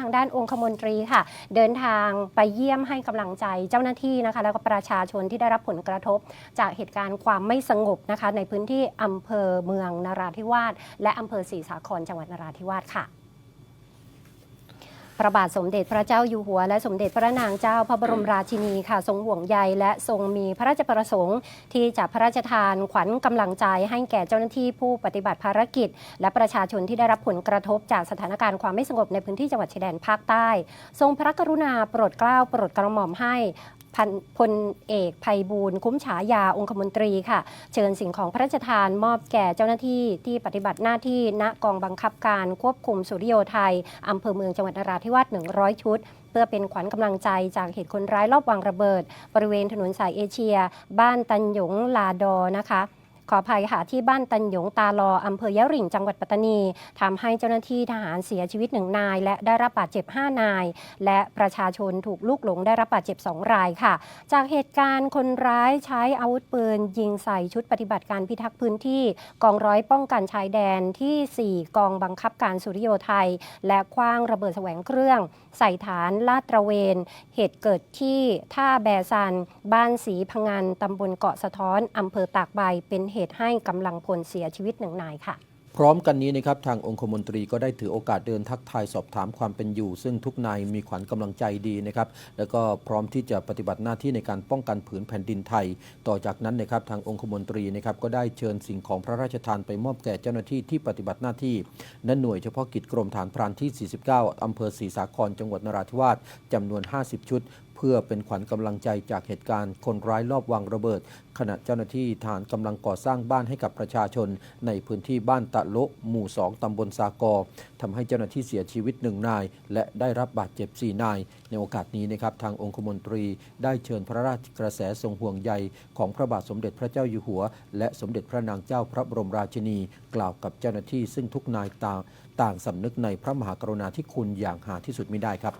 ทางด้านองคมนตรีค่ะ เดินทางไปเยี่ยมให้กำลังใจเจ้าหน้าที่นะคะ แล้วก็ประชาชนที่ได้รับผลกระทบ จากเหตุการณ์ความไม่สงบนะคะ ในพื้นที่อำเภอเมืองนราธิวาสและอำเภอศรีสาครจังหวัดนราธิวาสค่ะ พระบาทสมเด็จพระเจ้าอยู่หัว และสมเด็จพระนางเจ้าพระบรมราชินีค่ะทรงห่วงใยและทรงมีพระราชประสงค์ ที่จะพระราชทานขวัญกำลังใจให้แก่เจ้าหน้าที่ผู้ปฏิบัติภารกิจ และประชาชนที่ได้รับผลกระทบจากสถานการณ์ความไม่สงบในพื้นที่จังหวัดชายแดนภาคใต้ ทรงพระกรุณาโปรดเกล้าโปรดกระหม่อมให้ พันพลเอกภัยบูลย์คุ้มฉายาองคมนตรีค่ะ เชิญสิ่งของพระราชทานมอบแก่เจ้าหน้าที่ที่ปฏิบัติหน้าที่ณกองบังคับการควบคุมสุริโยไทยอำเภอเมืองจังหวัดนราธิวาส100 ชุด เพื่อเป็นขวัญกำลังใจจากเหตุคนร้ายรอบวางระเบิด บริเวณถนนสายเอเชีย บ้านตันหยงลาดอนะคะ ขออภัยค่ะที่บ้านตันหยงตาลออำเภอยะริ่งจังหวัดปัตตานีทำให้เจ้าหน้าที่ทหารเสียชีวิตหนึ่งนาย และได้รับบาดเจ็บ 5 นาย และประชาชนถูกลูกหลงได้รับบาดเจ็บ 2 รายค่ะ จากเหตุการณ์คนร้ายใช้อาวุธปืน ยิงใส่ชุดปฏิบัติการพิทักษ์พื้นที่กองร้อยป้องกันชายแดนที่ 4 กองบังคับการสุริโยไทย และคว้างระเบิดแสวงเครื่อง ใส่ฐานลาดตระเวน เหตุเกิดที่ท่าแบซัน บ้านสีพงันตำบลเกาะสะท้อนอำเภอตากใบเป็นเหตุให้กำลังพลเสียชีวิตหนึ่งนายค่ะ พร้อมกันนี้นะครับทางองคมนตรีก็ได้ถือโอกาสเดินทักทายสอบถามความเป็นอยู่ ซึ่งทุกนายมีขวัญกำลังใจดีนะครับแล้วก็พร้อมที่จะปฏิบัติหน้าที่ในการป้องกันผืนแผ่นดินไทย ต่อจากนั้นนะครับทางองคมนตรีนะครับก็ได้เชิญสิ่งของพระราชทานไปมอบแก่เจ้าหน้าที่ที่ปฏิบัติหน้าที่ณหน่วยเฉพาะกิจกรมฐานพรานที่ 49อำเภอศรีสาครจังหวัดนราธิวาสจำนวน 50 ชุด เพื่อเป็นขวัญกำลังใจจากเหตุการณ์คนร้ายลอบวางระเบิด ขณะเจ้าหน้าที่ฐานกำลังก่อสร้างบ้านให้กับประชาชน ในพื้นที่บ้านตะโละหมู่ 2 ตำบลสากอทำให้เจ้าหน้าที่เสียชีวิตหนึ่งนาย และได้รับบาดเจ็บ 4 นาย ในโอกาสนี้นะครับทางองคมนตรีได้เชิญพระราชกระแสทรงห่วงใยของพระบาทสมเด็จพระเจ้าอยู่หัว และสมเด็จพระนางเจ้าพระบรมราชินี กล่าวกับเจ้าหน้าที่ซึ่งทุกนายต่างต่างสำนึกในพระมหากรุณาธิคุณอย่างหาที่สุดไมิได้ครับ